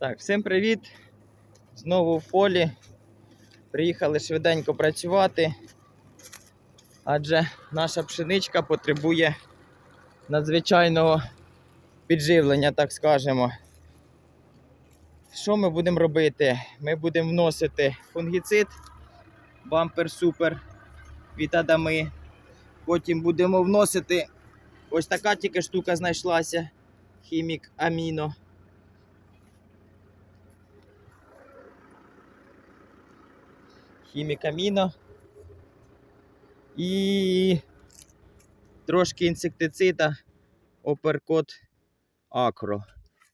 Так, всім привіт! Знову в полі. Приїхали швиденько працювати, адже наша пшеничка потребує надзвичайного підживлення, так скажемо. Що ми будемо робити? Ми будемо вносити фунгіцид бампер супер від Адами. Потім будемо вносити ось така тільки штука знайшлася. Хімік Аміно. Хімік Аміно. І трошки інсектицида Оперкот Акро.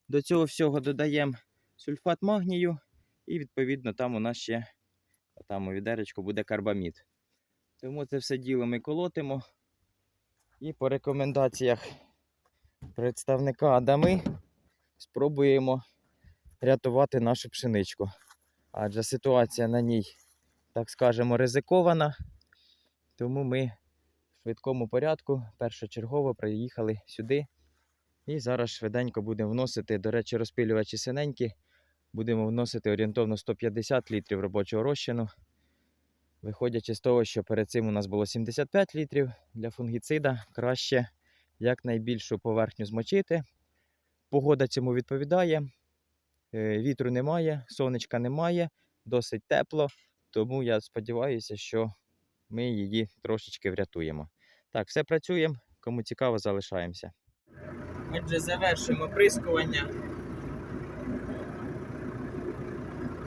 До цього всього додаємо сульфат магнію і відповідно там у нас ще там у відеречку буде карбамід. Тому це все діло ми колотимо. І по рекомендаціях представника Адами спробуємо рятувати нашу пшеничку. Адже ситуація на ній, так скажемо, ризикована. Тому ми в швидкому порядку першочергово приїхали сюди. І зараз швиденько будемо вносити, до речі, розпилювачі синенькі. Будемо вносити орієнтовно 150 літрів робочого розчину. Виходячи з того, що перед цим у нас було 75 літрів для фунгіцида, краще якнайбільшу поверхню змочити. Погода цьому відповідає. Е, Вітру немає, сонечка немає, досить тепло. Тому я сподіваюся, що ми її трошечки врятуємо. Так, все працюємо. Кому цікаво, залишаємося. Отже, завершимо оприскування.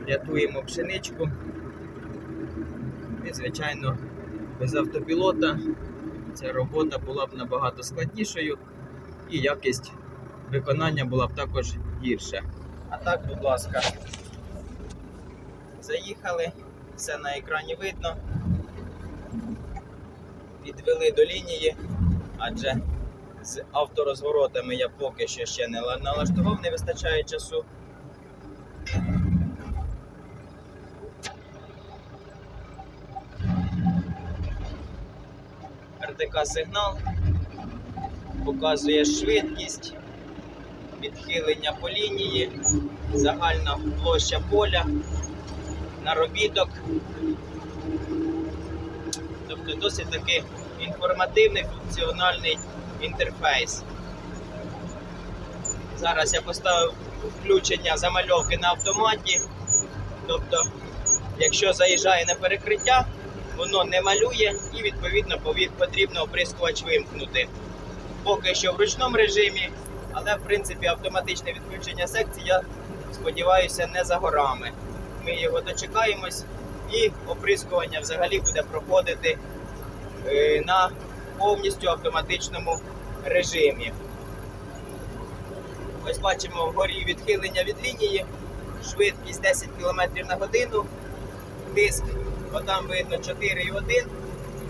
Рятуємо пшеничку. І, звичайно, без автопілота ця робота була б набагато складнішою і якість виконання була б також гірша. А так, будь ласка, заїхали, все на екрані видно. Підвели до лінії, адже з авторозворотами я поки що ще не налаштував, не вистачає часу. РТК сигнал показує швидкість, відхилення по лінії, загальна площа поля, наробіток. Тобто досить таки інформативний функціональний інтерфейс. Зараз я поставив включення замальовки на автоматі. Тобто, якщо заїжджає на перекриття, воно не малює і відповідно потрібно оприскувач вимкнути. Поки що в ручному режимі, але в принципі автоматичне відключення секції, я сподіваюся, не за горами. Ми його дочекаємось і оприскування взагалі буде проходити е, на повністю автоматичному режимі. Ось бачимо вгорі відхилення від лінії, швидкість 10 км на годину, диск, отам видно 4,1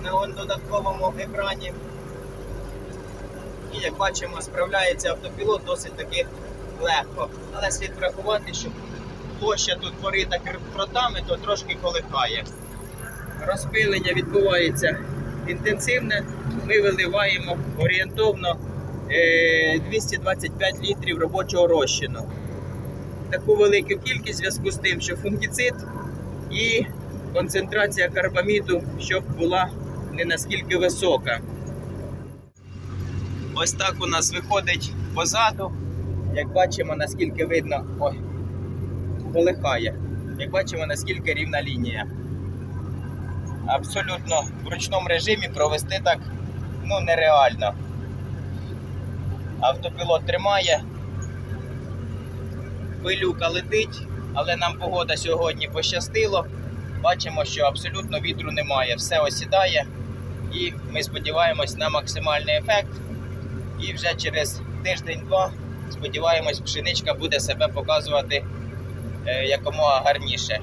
на додатковому екрані. І як бачимо, справляється автопілот досить таки легко. Але слід врахувати, що площа тут порита кротами, то трошки колихає. Розпилення відбувається інтенсивне. Ми виливаємо орієнтовно е, 225 літрів робочого розчину. Таку велику кількість в зв'язку з тим, що фунгіцид і концентрація карбаміду, щоб була не наскільки висока. Ось так у нас виходить позаду. Як бачимо, наскільки видно, ой, колихає. Як бачимо, наскільки рівна лінія. Абсолютно в ручному режимі провести так ну, нереально. Автопілот тримає, пилюка летить, але нам погода сьогодні пощастило. Бачимо, що абсолютно вітру немає, все осідає, і ми сподіваємось на максимальний ефект. І вже через тиждень-два, сподіваємось, пшеничка буде себе показувати якомога гарніше.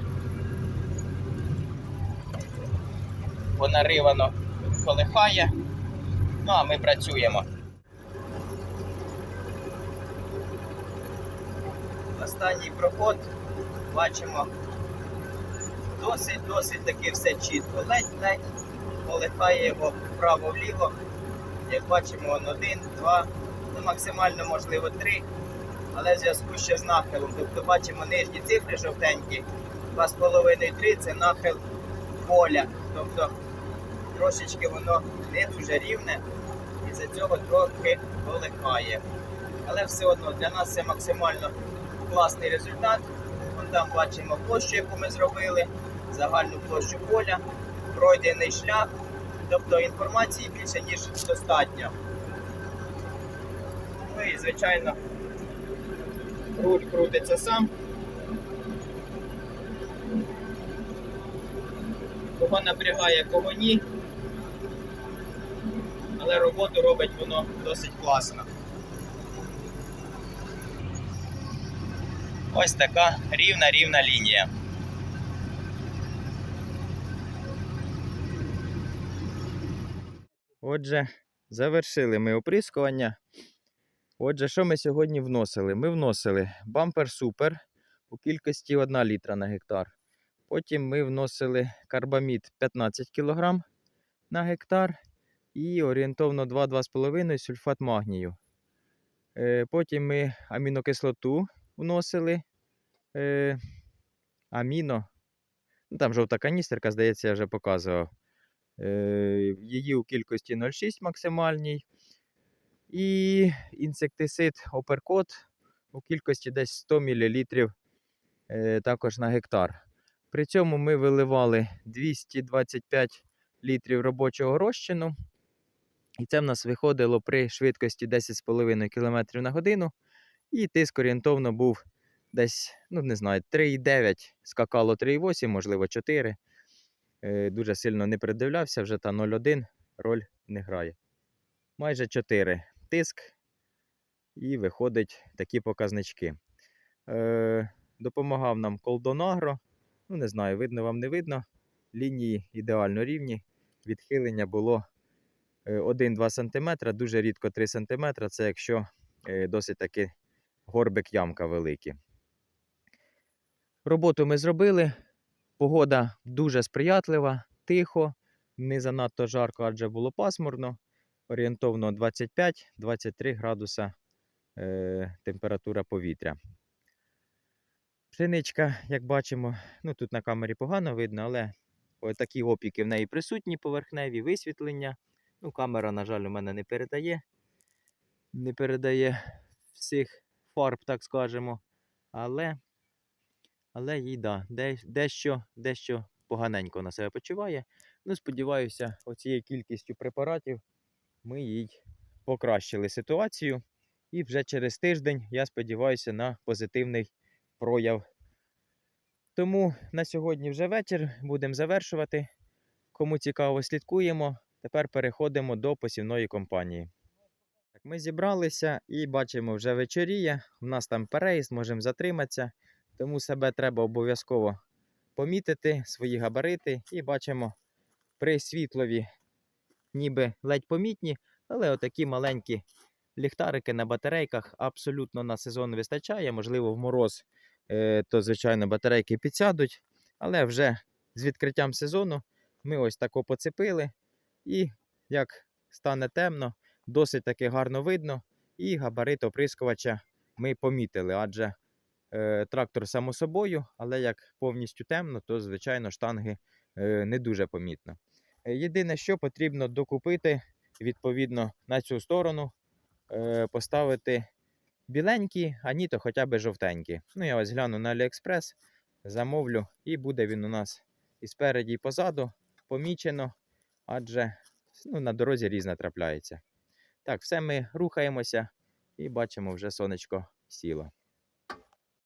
Понаривано колихає. Ну а ми працюємо. Останній проход бачимо досить-досить таки все чітко. Ледь-ледь колихає його вправо-вліво. Як бачимо, он один, два, ну максимально можливо три. Але в зв'язку ще з нахилом. Тобто бачимо нижні цифри жовтенькі, 2,5-3 це нахил поля. Тобто трошечки воно не дуже рівне і за цього трохи колихає. Але все одно для нас це максимально класний результат. Вон там бачимо площу, яку ми зробили, загальну площу поля, пройдений шлях. Тобто інформації більше, ніж достатньо. Ну і, звичайно, руль крутиться сам. Кого напрягає, кого ні. Але роботу робить воно досить класно. Ось така рівна рівна лінія. Отже, завершили ми оприскування. Отже, що ми сьогодні вносили? Ми вносили бампер супер у кількості 1 літра на гектар. Потім ми вносили карбамід 15 кг на гектар і орієнтовно 2-2,5 сульфат магнію. Е, Потім ми амінокислоту вносили. Е, Аміно. Ну, там жовта каністерка, здається, я вже показував. Е, Її у кількості 0,6 максимальній. І інсектицид оперкот у кількості десь 100 мл е, також на гектар. При цьому ми виливали 225 літрів робочого розчину. І це в нас виходило при швидкості 10,5 км на годину. І тиск орієнтовно був десь, ну не знаю, 3,9, скакало 3,8, можливо, 4. Е, Дуже сильно не придивлявся, вже та 0,1 роль не грає. Майже 4 тиск, і виходить такі показнички. Е, Допомагав нам Колдонагро. Ну, не знаю, видно вам не видно. Лінії ідеально рівні. Відхилення було е, 1-2 см, дуже рідко 3 см. Це якщо е, досить таки горбик ямка великий. Роботу ми зробили. Погода дуже сприятлива, тихо, не занадто жарко, адже було пасмурно. Орієнтовно 25-23 градуса е, температура повітря. Пшеничка, як бачимо, ну тут на камері погано видно, але такі опіки в неї присутні, поверхневі висвітлення. Ну, камера, на жаль, у мене не передає. Не передає всіх фарб, так скажемо. Але, але їй да, дещо, дещо поганенько на себе почуває. Ну, сподіваюся, оцією кількістю препаратів ми їй покращили ситуацію. І вже через тиждень я сподіваюся на позитивний прояв. Тому на сьогодні вже вечір будемо завершувати. Кому цікаво, слідкуємо. Тепер переходимо до посівної компанії. Так, ми зібралися і бачимо, вже вечоріє. У нас там переїзд, можемо затриматися. Тому себе треба обов'язково помітити, свої габарити. І бачимо при світлові, ніби ледь помітні, але отакі маленькі ліхтарики на батарейках абсолютно на сезон вистачає. Можливо, в мороз, е, то, звичайно, батарейки підсядуть. Але вже з відкриттям сезону ми ось тако поцепили. І як стане темно, досить таки гарно видно. І габарит оприскувача ми помітили, адже е, трактор само собою, але як повністю темно, то, звичайно, штанги е, не дуже помітно. Е, Єдине, що потрібно докупити, відповідно, на цю сторону е, поставити біленькі, а ні, то хоча б жовтенькі. Ну, я ось гляну на AliExpress, замовлю, і буде він у нас і спереді, і позаду помічено, адже ну, на дорозі різне трапляється. Так, все ми рухаємося і бачимо, вже сонечко сіло.